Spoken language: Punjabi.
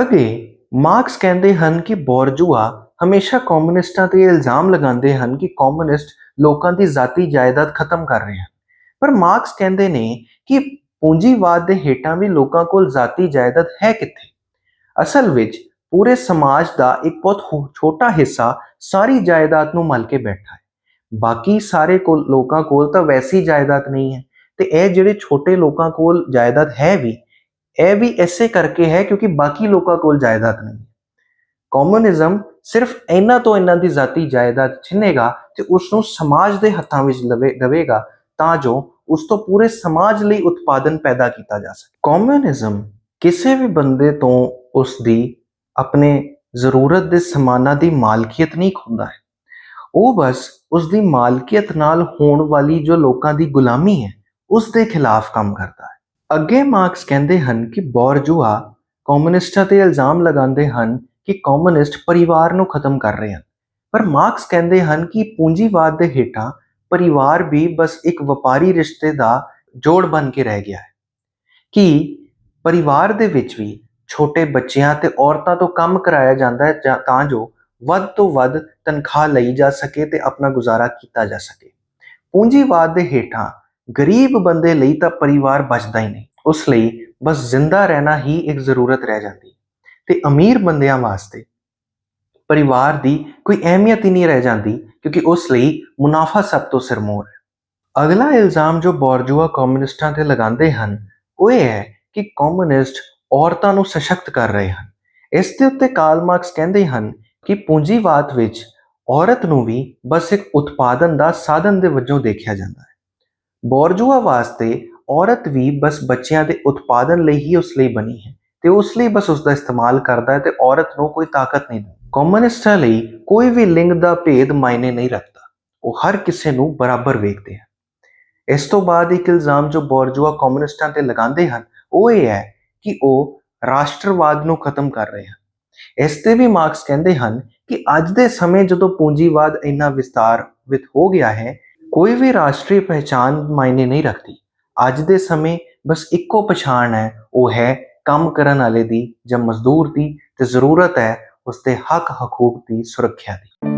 ਅੱਗੇ, ਮਾਰਕਸ ਕਹਿੰਦੇ ਹਨ ਕਿ ਬੋਰਜੂਆ ਹਮੇਸ਼ਾ ਕਮਿਊਨਿਸਟਾਂ ਤੇ ਇਹ ਇਲਜ਼ਾਮ ਲਗਾਉਂਦੇ ਹਨ ਕਿ ਕਮਿਊਨਿਸਟ ਲੋਕਾਂ ਦੀ ਜ਼ਾਤੀ ਜਾਇਦਾਦ ਖਤਮ ਕਰ ਰਹੇ ਹਨ। ਪਰ ਮਾਰਕਸ ਕਹਿੰਦੇ ਨੇ ਕਿ ਪੂੰਜੀਵਾਦ ਦੇ ਹੇਠਾਂ ਵੀ ਲੋਕਾਂ ਕੋਲ ਜ਼ਾਤੀ ਜਾਇਦਾਦ ਹੈ ਕਿੱਥੇ? ਅਸਲ ਵਿੱਚ ਪੂਰੇ ਸਮਾਜ ਦਾ ਇੱਕ ਬਹੁਤ ਛੋਟਾ ਹਿੱਸਾ ਸਾਰੀ ਜਾਇਦਾਦ ਨੂੰ ਮਲ ਕੇ ਬੈਠਾ ਹੈ। ਬਾਕੀ ਸਾਰੇ ਕੋਲ, ਲੋਕਾਂ ਕੋਲ ਤਾਂ ਵੈਸੀ ਜਾਇਦਾਦ ਨਹੀਂ ਹੈ। ਤੇ ਇਹ ਜਿਹੜੇ ਛੋਟੇ ਲੋਕਾਂ ਕੋਲ ਜਾਇਦਾਦ ਹੈ ਵੀ ਇਹ ਵੀ ਐਸੇ ਕਰਕੇ ਹੈ ਕਿਉਂਕਿ ਬਾਕੀ ਲੋਕਾਂ ਕੋਲ ਜਾਇਦਾਦ ਨਹੀਂ ਹੈ। ਕਮਿਊਨਿਜ਼ਮ ਸਿਰਫ ਇਹਨਾਂ ਤੋਂ ਇਹਨਾਂ ਦੀ ਜ਼ਾਤੀ ਜਾਇਦਾਦ ਛਿਨੇਗਾ ਤੇ ਉਸ ਨੂੰ ਸਮਾਜ ਦੇ ਹੱਥਾਂ ਵਿੱਚ ਲਵੇ, ਦੇਵੇਗਾ ਤਾਂ ਜੋ ਉਸ ਤੋਂ ਪੂਰੇ ਸਮਾਜ ਲਈ ਉਤਪਾਦਨ ਪੈਦਾ ਕੀਤਾ ਜਾ ਸਕੇ। ਕਮਿਊਨਿਜ਼ਮ ਕਿਸੇ ਵੀ ਬੰਦੇ ਤੋਂ ਉਸ ਦੀ ਆਪਣੇ ਜ਼ਰੂਰਤ ਦੇ ਸਮਾਨਾਂ ਦੀ ਮਾਲਕੀਅਤ ਨਹੀਂ ਖੁੰਦਾ ਹੈ। ਉਹ ਬਸ ਉਸ ਦੀ ਮਾਲਕੀਅਤ ਨਾਲ ਹੋਣ ਵਾਲੀ ਜੋ ਲੋਕਾਂ ਦੀ ਗੁਲਾਮੀ ਹੈ ਉਸ ਦੇ ਖਿਲਾਫ ਕੰਮ ਕਰਦਾ ਹੈ। ਅੱਗੇ ਮਾਰਕਸ ਕਹਿੰਦੇ ਹਨ ਕਿ ਬੋਰਜੂਆ ਕਮਿਊਨਿਸਟਾਂ ਤੇ ਇਲਜ਼ਾਮ ਲਗਾਉਂਦੇ ਹਨ ਕਿ ਕਮਿਊਨਿਸਟ ਪਰਿਵਾਰ ਨੂੰ ਖਤਮ ਕਰ ਰਹੇ ਹਨ। ਪਰ ਮਾਰਕਸ ਕਹਿੰਦੇ ਹਨ ਕਿ ਪੂੰਜੀਵਾਦ ਦੇ ਹੇਠਾਂ ਪਰਿਵਾਰ ਵੀ ਬਸ ਇੱਕ ਵਪਾਰੀ ਰਿਸ਼ਤੇ ਦਾ ਜੋੜ ਬਣ ਕੇ ਰਹਿ ਗਿਆ ਹੈ। ਕਿ ਪਰਿਵਾਰ ਦੇ ਵਿੱਚ ਵੀ ਛੋਟੇ ਬੱਚਿਆਂ ਤੇ ਔਰਤਾਂ ਤੋਂ ਕੰਮ ਕਰਾਇਆ ਜਾਂਦਾ ਹੈ ਜਾਂ- ਤਾਂ ਜੋ ਵੱਧ ਤੋਂ ਵੱਧ ਤਨਖਾਹ ਲਈ ਜਾ ਸਕੇ ਤੇ ਆਪਣਾ ਗੁਜ਼ਾਰਾ ਕੀਤਾ ਜਾ ਸਕੇ? ਪੂੰਜੀਵਾਦ ਦੇ ਹੇਠਾਂ ਗਰੀਬ ਬੰਦੇ ਲਈ ਤਾਂ ਪਰਿਵਾਰ ਬਚਦਾ ਹੀ ਨਹੀਂ। ਉਸ ਲਈ ਬਸ ਜ਼ਿੰਦਾ ਰਹਿਣਾ ਹੀ ਇੱਕ ਜ਼ਰੂਰਤ ਰਹਿ ਜਾਂਦੀ। ਹੈ ਤੇ ਅਮੀਰ ਬੰਦਿਆਂ ਵਾਸਤੇ ਪਰਿਵਾਰ ਦੀ ਕੋਈ ਅਹਿਮੀਅਤ ਹੀ ਨਹੀਂ ਰਹਿ ਜਾਂਦੀ, ਕਿਉਂਕਿ ਉਸ ਲਈ ਮੁਨਾਫਾ ਸਭ ਤੋਂ ਸਿਰਮੋਰ ਹੈ। ਅਗਲਾ ਇਲਜ਼ਾਮ ਜੋ ਬੋਰਜੂਆ ਕਮਿਊਨਿਸਟਾਂ ਤੇ ਲਗਾਉਂਦੇ ਹਨ, ਉਹ ਇਹ ਹੈ ਕਿ ਕਮਿਊਨਿਸਟ ਔਰਤਾਂ ਨੂੰ ਸਸ਼ਕਤ ਕਰ ਰਹੇ ਹਨ। ਇਸ ਦੇ ਉੱਤੇ ਕਾਰਲ ਮਾਰਕਸ ਕਹਿੰਦੇ ਹਨ ਕਿ ਪੂੰਜੀਵਾਦ ਵਿੱਚ ਔਰਤ ਨੂੰ ਵੀ ਬਸ ਇੱਕ ਉਤਪਾਦਨ ਦਾ ਸਾਧਨ ਦੇ ਵਜੋਂ ਦੇਖਿਆ ਜਾਂਦਾ ਹੈ। ਬੋਰਜੂਆ ਵਾਸਤੇ ਔਰਤ ਵੀ ਬਸ ਬੱਚਿਆਂ ਦੇ ਉਤਪਾਦਨ ਲਈ ਹੀ ਉਸ ਲਈ ਬਣੀ ਹੈ ਤੇ ਉਸ ਲਈ ਬਸ ਉਸ ਦਾ ਇਸਤੇਮਾਲ ਕਰਦਾ ਹੈ ਤੇ ਔਰਤ ਨੂੰ ਕੋਈ ਤਾਕਤ ਨਹੀਂ ਦਿੰਦਾ। ਕਮਿਊਨਿਸਟਾਂ ਲਈ ਕੋਈ ਵੀ ਲਿੰਗ ਦਾ ਭੇਦ ਮਾਇਨੇ ਨਹੀਂ ਰੱਖਦਾ। ਉਹ ਹਰ ਕਿਸੇ ਨੂੰ ਬਰਾਬਰ ਵੇਖਦੇ ਹਨ। ਇਸ ਤੋਂ ਬਾਅਦ ਇੱਕ ਇਲਜ਼ਾਮ ਜੋ ਬੋਰਜੂਆ ਕਮਿਊਨਿਸਟਾਂ ਤੇ ਲਗਾਉਂਦੇ ਹਨ, ਉਹ ਇਹ ਹੈ ਕਿ ਉਹ ਰਾਸ਼ਟਰਵਾਦ ਨੂੰ ਖਤਮ ਕਰ ਰਹੇ ਹਨ। ਇਸ ਤੇ ਵੀ ਮਾਰਕਸ ਕਹਿੰਦੇ ਹਨ ਕਿ ਅੱਜ ਦੇ ਸਮੇਂ ਜਦੋਂ ਪੂੰਜੀਵਾਦ ਇੰਨਾ ਵਿਸਤਾਰ ਵਿੱਚ ਹੋ ਗਿਆ ਹੈ, ਕੋਈ ਵੀ ਰਾਸ਼ਟਰੀ ਪਹਿਚਾਨ ਮਾਇਨੇ ਨਹੀਂ ਰੱਖਦੀ। ਅੱਜ ਦੇ ਸਮੇਂ ਬਸ ਇੱਕੋ ਪਛਾਣ ਹੈ, ਉਹ ਹੈ ਕੰਮ ਕਰਨ ਵਾਲੇ ਦੀ ਜਾਂ ਮਜ਼ਦੂਰ ਦੀ ਤੇ ਜ਼ਰੂਰਤ ਹੈ ਉਸ ਦੇ ਹੱਕ ਹਕੂਕ ਦੀ ਸੁਰੱਖਿਆ ਦੀ।